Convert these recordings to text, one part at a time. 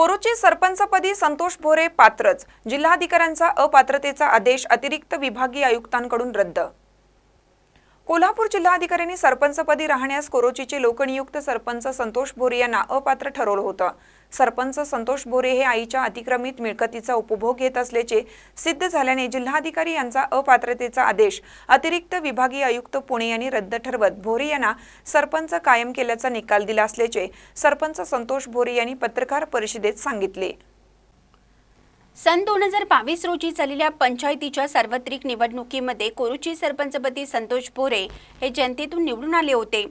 कोरोची सरपंचपदी संतोष भोरे पात्रच. जिल्हाधिकाऱ्यांचा अपात्रतेचा आदेश अतिरिक्त विभागीय आयुक्तांकडून रद्द. कोल्हापूर जिल्हाधिकाऱ्यांनी सरपंचपदी राहण्यास कोरोचीचे लोकनियुक्त सरपंच संतोष भोरे यांना अपात्र ठरवलं होतं. सरपंच संतोष बोरे हे आईच्या अतिक्रमित मिळकतीचा उपभोग घेत असल्याचे सिद्ध झाल्याने जिल्हाधिकारी यांचा अपात्रतेचा आदेश अतिरिक्त विभागीय आयुक्त पुणे यांनी रद्द ठरवत भोरे यांना सरपंच कायम केल्याचा निकाल दिला असल्याचे सरपंच संतोष भोरे यांनी पत्रकार परिषदेत सांगितले. सन दोन हजार बावीस रोजी झालेल्या पंचायतीच्या सार्वत्रिक निवडणुकीमध्ये कोरुची सरपंचपदी संतोष भोरे हे जनतेतून निवडून आले होते.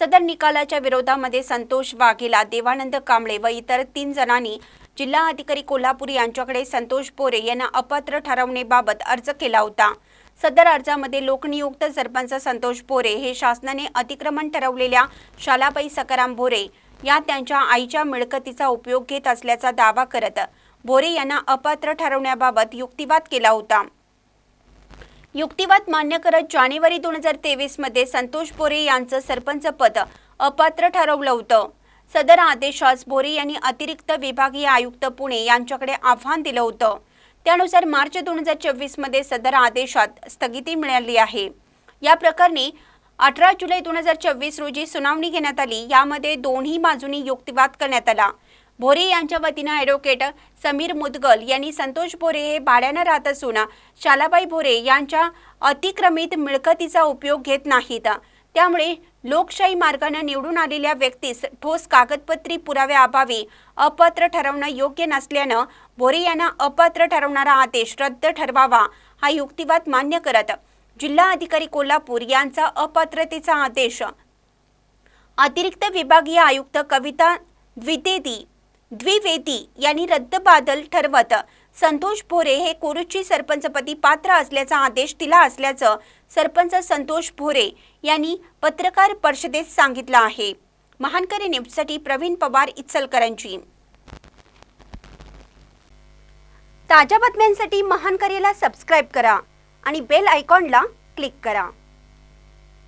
सदर निकालाच्या विरोधामध्ये संतोष वाघेला देवानंद कांबळे व इतर तीन जणांनी जिल्हा अधिकारी कोल्हापूर यांच्याकडे संतोष बोरे यांना अपात्र ठरवण्याबाबत अर्ज केला होता. सदर अर्जामध्ये लोकनियुक्त सरपंच संतोष बोरे हे शासनाने अतिक्रमण ठरवलेल्या शालाबाई सकाराम भोरे या त्यांच्या आईच्या मिळकतीचा उपयोग घेत असल्याचा दावा करत भोरे यांना अपात्र ठरवण्याबाबत युक्तिवाद केला होता. युक्तिवाद मान्य करत जानेवारी दोन हजार तेवीसमध्ये संतोष बोरे यांचं सरपंच पद अपात्र ठरवलं होतं. सदर आदेशास बोरे यांनी अतिरिक्त विभागीय आयुक्त पुणे यांच्याकडे आव्हान दिलं होतं. त्यानुसार मार्च दोन हजार चोवीसमध्ये सदर आदेशात स्थगिती मिळाली आहे. या प्रकरणी अठरा जुलै दोन हजार चोवीस रोजी सुनावणी घेण्यात आली. यामध्ये दोन्ही बाजूंनी युक्तिवाद करण्यात आला. भोरे यांच्या वतीनं ॲडव्होकेट समीर मुदगल यांनी संतोष भोरे हे भाड्यानं राहत असून शालाबाई भोरे यांच्या अतिक्रमित मिळकतीचा उपयोग घेत नाहीत. त्यामुळे लोकशाही मार्गाने निवडून आलेल्या व्यक्तीस ठोस कागदपत्री पुराव्याअभावी अपात्र ठरवणं योग्य नसल्यानं भोरे यांना अपात्र ठरवणारा आदेश रद्द ठरवावा हा युक्तिवाद मान्य करत जिल्हा अधिकारी कोल्हापूर यांचा अपात्रतेचा आदेश. अतिरिक्त विभागीय आयुक्त कविता द्वितेदी द्विवेदी यांनी रद्दबादल ठरवत संतोष भोरे हे कोरुची सरपंचपदी पात्र असल्याचा आदेश दिला असल्याचं सरपंच संतोष भोरे यांनी पत्रकार परिषदेत सांगितलं आहे. महानकरी न्यूजसाठी प्रवीण पवार इचलकरांची ताज्या बातम्यांसाठी महानकरीला सबस्क्राईब करा आणि बेल आयकॉनला क्लिक करा.